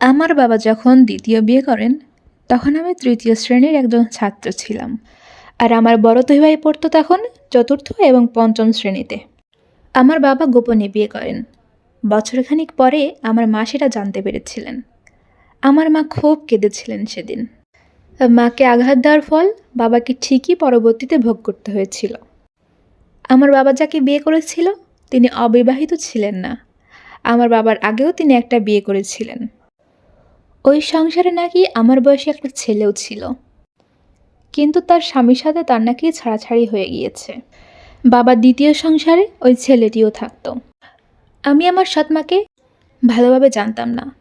আমার বাবা যখন দ্বিতীয় বিয়ে করেন, তখন আমি তৃতীয় শ্রেণির একজন ছাত্র ছিলাম। আর আমার বড় দুই ভাই পড়তো তখন চতুর্থ এবং পঞ্চম শ্রেণীতে। আমার বাবা গোপনে বিয়ে করেন। বছরখানিক পরে আমার মা সেটা জানতে পেরেছিলেন। আমার মা খুব কেঁদেছিলেন সেদিন। মাকে আঘাত দেওয়ার ফল বাবাকে ঠিকই পরবর্তীতে ভোগ করতে হয়েছিল। আমার বাবা যাকে বিয়ে করেছিল, তিনি অবিবাহিত ছিলেন না। আমার বাবার আগেও তিনি একটা বিয়ে করেছিলেন। ওই সংসারে নাকি আমার বয়সে একটা ছেলেও ছিল। কিন্তু তার স্বামীর সাথে তার নাকি ছাড়াছাড়ি হয়ে গিয়েছে। বাবার দ্বিতীয় সংসারে ওই ছেলেটিও থাকতো। আমি আমার সৎমাকে ভালোভাবে জানতাম না।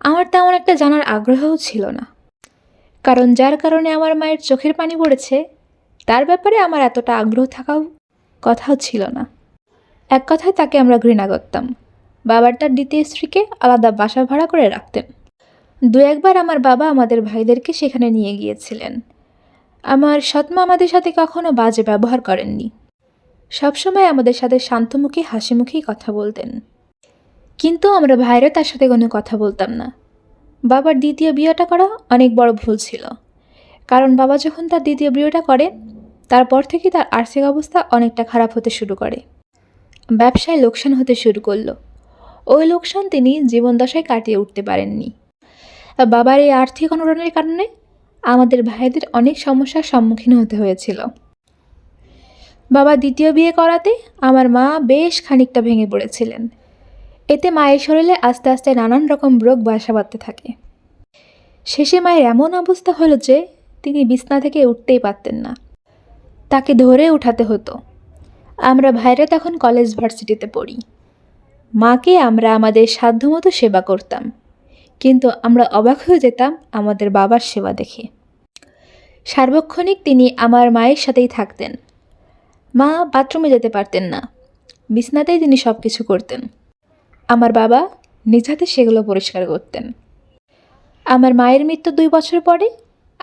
আমার তেমন একটা জানার আগ্রহও ছিল না। কারণ যার কারণে আমার মায়ের চোখের পানি পড়েছে, তার ব্যাপারে আমার এতটা আগ্রহ থাকাও কথাও ছিল না। এক কথায় তাকে আমরা ঘৃণা করতাম। বাবার তার দ্বিতীয় স্ত্রীকে আলাদা বাসা ভাড়া করে রাখতেন। দু একবার আমার বাবা আমাদের ভাইদেরকে সেখানে নিয়ে গিয়েছিলেন। আমার সৎমা আমাদের সাথে কখনো বাজে ব্যবহার করেননি। সবসময় আমাদের সাথে শান্তমুখী হাসিমুখেই কথা বলতেন। কিন্তু আমরা ভাইরা তার সাথে কোনো কথা বলতাম না। বাবার দ্বিতীয় বিয়েটা করা অনেক বড় ভুল ছিল। কারণ বাবা যখন তার দ্বিতীয় বিয়েটা করে, তারপর থেকে তার আর্থিক অবস্থা অনেকটা খারাপ হতে শুরু করে। ব্যবসায় লোকসান হতে শুরু করল। ওই লোকসান তিনি জীবনদশায় কাটিয়ে উঠতে পারেননি। বাবার এই আর্থিক অনটনের কারণে আমাদের ভাইদের অনেক সমস্যার সম্মুখীন হতে হয়েছিল। বাবা দ্বিতীয় বিয়ে করাতে আমার মা বেশ খানিকটা ভেঙে পড়েছিলেন। এতে মায়ের শরীরে আস্তে আস্তে নানান রকম রোগ বাসা বাঁধতে থাকে। শেষে মায়ের এমন অবস্থা হলো যে তিনি বিছনা থেকে উঠতেই পারতেন না। তাকে ধরে উঠাতে হতো। আমরা ভাইরা তখন কলেজ ভার্সিটিতে পড়ি। মাকে আমরা আমাদের সাধ্যমতো সেবা করতাম। কিন্তু আমরা অবাক হয়ে যেতাম আমাদের বাবার সেবা দেখে। সার্বক্ষণিক তিনি আমার মায়ের সাথেই থাকতেন। মা বাথরুমে যেতে পারতেন না। বিছনাতেই তিনি সব কিছু করতেন। আমার বাবা নিজ হাতে সেগুলো পরিষ্কার করতেন। আমার মায়ের মৃত্যু দুই বছর পরে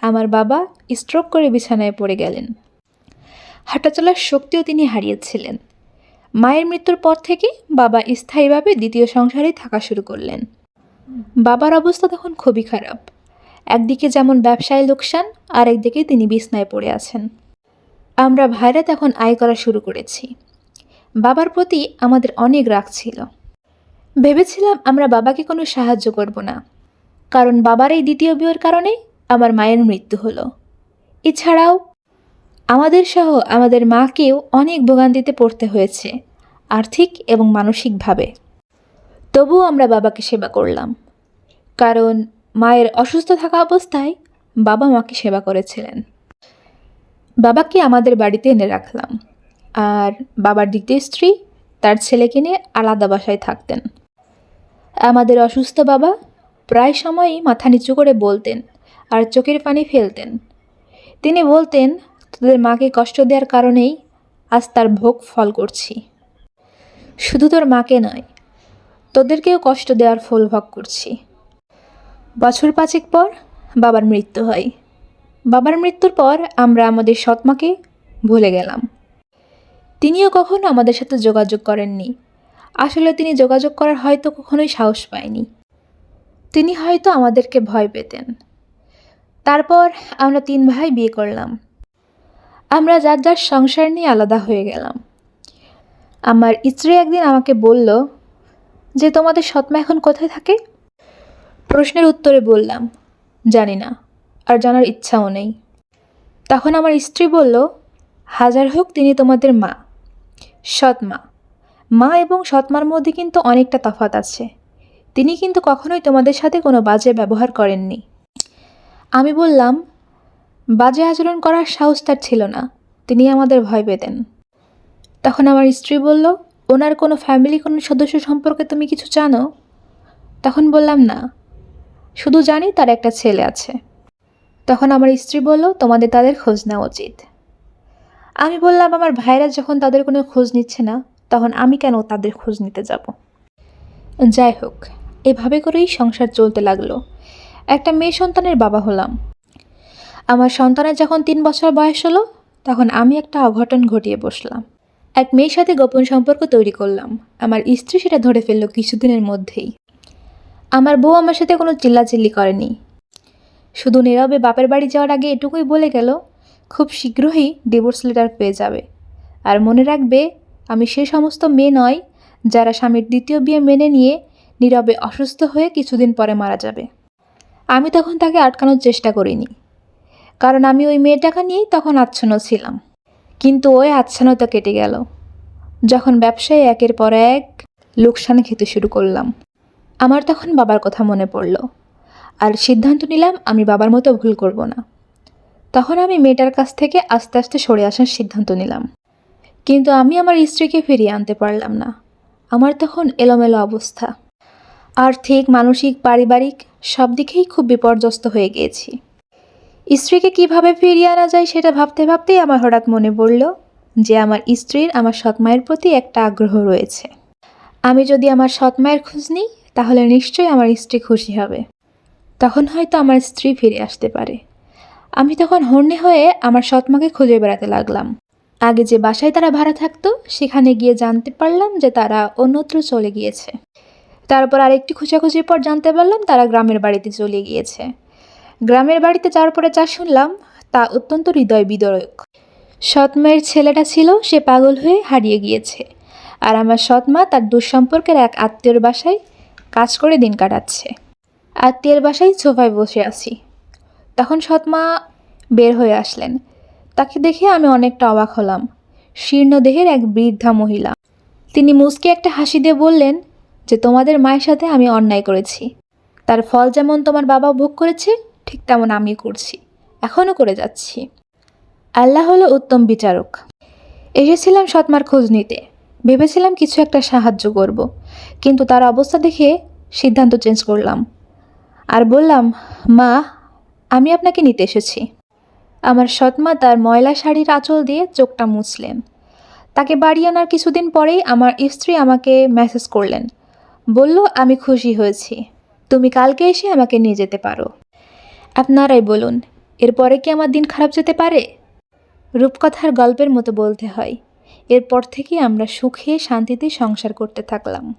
আমার বাবা স্ট্রোক করে বিছানায় পড়ে গেলেন। হাঁটা চলার শক্তিও তিনি হারিয়েছিলেন। মায়ের মৃত্যুর পর থেকে বাবা স্থায়ীভাবে দ্বিতীয় সংসারেই থাকা শুরু করলেন। বাবার অবস্থা তখন খুবই খারাপ। একদিকে যেমন ব্যবসায় লোকসান আর একদিকে তিনি বিছনায় পড়ে আছেন। আমরা ভাইরা তখন আয় করা শুরু করেছি। বাবার প্রতি আমাদের অনেক রাগ ছিল। ভেবেছিলাম আমরা বাবাকে কোনো সাহায্য করব না। কারণ বাবার এই দ্বিতীয় বিয়ের কারণে আমার মায়ের মৃত্যু হলো। এছাড়াও আমাদের সহ আমাদের মাকেও অনেক ভোগান্তিতে পড়তে হয়েছে, আর্থিক এবং মানসিকভাবে। তবুও আমরা বাবাকে সেবা করলাম। কারণ মায়ের অসুস্থ থাকা অবস্থায় বাবা মাকে সেবা করেছিলেন। বাবাকে আমাদের বাড়িতে এনে রাখলাম। আর বাবার দ্বিতীয় স্ত্রী তার ছেলেকে নিয়ে আলাদা বাসায় থাকতেন। আমাদের অসুস্থ বাবা প্রায় সময়ই মাথা নিচু করে বলতেন আর চোখের পানি ফেলতেন। তিনি বলতেন, তোদের মাকে কষ্ট দেওয়ার কারণেই আজ তার ভোগ ফল করছি। শুধু তোর মাকে নয় তোদেরকেও কষ্ট দেওয়ার ফল ভোগ করছি। বছর পাঁচেক পর বাবার মৃত্যু হয়। বাবার মৃত্যুর পর আমরা আমাদের সৎমাকে ভুলে গেলাম। তিনিও কখনো আমাদের সাথে যোগাযোগ করেননি। আসলে তিনি যোগাযোগ করার হয়তো কখনোই সাহস পায়নি। তিনি হয়তো আমাদেরকে ভয় পেতেন। তারপর আমরা তিন ভাই বিয়ে করলাম। আমরা যার যার সংসার নিয়ে আলাদা হয়ে গেলাম। আমার স্ত্রী একদিন আমাকে বলল যে তোমাদের সৎমা এখন কোথায় থাকে? প্রশ্নের উত্তরে বললাম, জানি না, আর জানার ইচ্ছাও নেই। তখন আমার স্ত্রী বলল, হাজার হোক তিনি তোমাদের মা সৎ মা মা এবং সৎমার মধ্যে কিন্তু অনেকটা তফাত আছে। তিনি কিন্তু কখনোই তোমাদের সাথে কোনো বাজে ব্যবহার করেননি। আমি বললাম, বাজে আচরণ করার সাহস তার ছিল না, তিনি আমাদের ভয় পেতেন। তখন আমার স্ত্রী বলল ওনার কোনো ফ্যামিলি কোনো সদস্য সম্পর্কে তুমি কিছু জানো? তখন বললাম, না। শুধু জানি তার একটা ছেলে আছে। তখন আমার স্ত্রী বলল, তোমাদের তাদের খোঁজ নেওয়া উচিত। আমি বললাম, আমার ভাইরা যখন তাদের কোনো খোঁজ নিচ্ছে না, তখন আমি কেন তাদের খোঁজ নিতে যাব? যাই হোক, এভাবে করেই সংসার চলতে লাগল। একটা মেয়ে সন্তানের বাবা হলাম। আমার সন্তানের যখন তিন বছর বয়স হলো, তখন আমি একটা অঘটন ঘটিয়ে বসলাম। এক মেয়ের সাথে গোপন সম্পর্ক তৈরি করলাম। আমার স্ত্রী সেটা ধরে ফেলল কিছুদিনের মধ্যেই। আমার বউ আমার সাথে কোনো চিল্লাচিল্লি করেনি। শুধু নীরবে বাপের বাড়ি যাওয়ার আগে এটুকুই বলে গেল, খুব শীঘ্রই ডিভোর্স লেটার পেয়ে যাবে। আর মনে রাখবে, আমি সে সমস্ত মেয়ে নয়, যারা স্বামীর দ্বিতীয় বিয়ে মেনে নিয়ে নীরবে অসুস্থ হয়ে কিছুদিন পরে মারা যাবে। আমি তখন তাকে আটকানোর চেষ্টা করিনি। কারণ আমি ওই মেয়েটাকে নিয়েই তখন আচ্ছন্ন ছিলাম। কিন্তু ওই আচ্ছন্নতা কেটে গেল। যখন ব্যবসায় একের পর এক লোকসান খেতে শুরু করলাম। আমার তখন বাবার কথা মনে পড়ল। আর সিদ্ধান্ত নিলাম আমি বাবার মতো ভুল করব না। তখন আমি মেয়েটার কাছ থেকে আস্তে আস্তে সরে আসার সিদ্ধান্ত নিলাম। কিন্তু আমি আমার স্ত্রীকে ফিরিয়ে আনতে পারলাম না। আমার তখন এলোমেলো অবস্থা। আর্থিক, মানসিক, পারিবারিক সব দিকেই খুব বিপর্যস্ত হয়ে গিয়েছি। স্ত্রীকে কীভাবে ফিরিয়ে আনা যায় সেটা ভাবতে ভাবতেই আমার হঠাৎ মনে পড়ল যে আমার স্ত্রীর, আমার সৎ মায়ের প্রতি একটা আগ্রহ রয়েছে। আমি যদি আমার সৎ মায়ের খোঁজ নিই, তাহলে নিশ্চয়ই আমার স্ত্রী খুশি হবে। তখন হয়তো আমার স্ত্রী ফিরে আসতে পারে। আমি তখন হন্যে হয়ে আমার সৎমাকে খুঁজে বেড়াতে লাগলাম। আগে যে বাসায় তারা ভাড়া থাকতো, সেখানে গিয়ে জানতে পারলাম যে তারা অন্যত্র চলে গিয়েছে। তারপর আরেকটি খোঁজাখুঁজির পর জানতে পারলাম তারা গ্রামের বাড়িতে চলে গিয়েছে। গ্রামের বাড়িতে যাওয়ার পরে যা শুনলাম, তা অত্যন্ত হৃদয় বিদরক। সৎ মায়ের ছেলেটা ছিল, সে পাগল হয়ে হারিয়ে গিয়েছে। আর আমার সৎমা তার দুঃসম্পর্কের এক আত্মীয়র বাসায় কাজ করে দিন কাটাচ্ছে। আত্মীয়ের বাসায় সোফায় বসে আছি। তখন সৎমা বের হয়ে আসলেন। তাকে দেখে আমি অনেকটা অবাক হলাম। শীর্ণ দেহের এক বৃদ্ধা মহিলা। তিনি মুসকে একটা হাসি দিয়ে বললেন, যে তোমাদের মায়ের সাথে আমি অন্যায় করেছি। তার ফল যেমন তোমার বাবা ভোগ করেছে ঠিক তেমন আমি করছি। এখনও করে যাচ্ছি। আল্লাহ হলো উত্তম বিচারক। এসেছিলাম সৎমার খোঁজ নিতে। ভেবেছিলাম কিছু একটা সাহায্য করব। কিন্তু তার অবস্থা দেখে সিদ্ধান্ত চেঞ্জ করলাম। আর বললাম, মা, আমি আপনাকে নিতে এসেছি। আমার সৎমা তার ময়লা শাড়ির আঁচল দিয়ে চোখটা মুছলেন। তাকে বাড়ি আনার কিছুদিন পরেই আমার স্ত্রী আমাকে মেসেজ করলেন। বলল, আমি খুশি হয়েছি। তুমি কালকে এসে আমাকে নিয়ে যেতে পারো। আপনারাই বলুন, এরপরে কি আমার দিন খারাপ যেতে পারে? রূপকথার গল্পের মতো বলতে হয়। এরপর থেকে আমরা সুখে শান্তিতে সংসার করতে থাকলাম।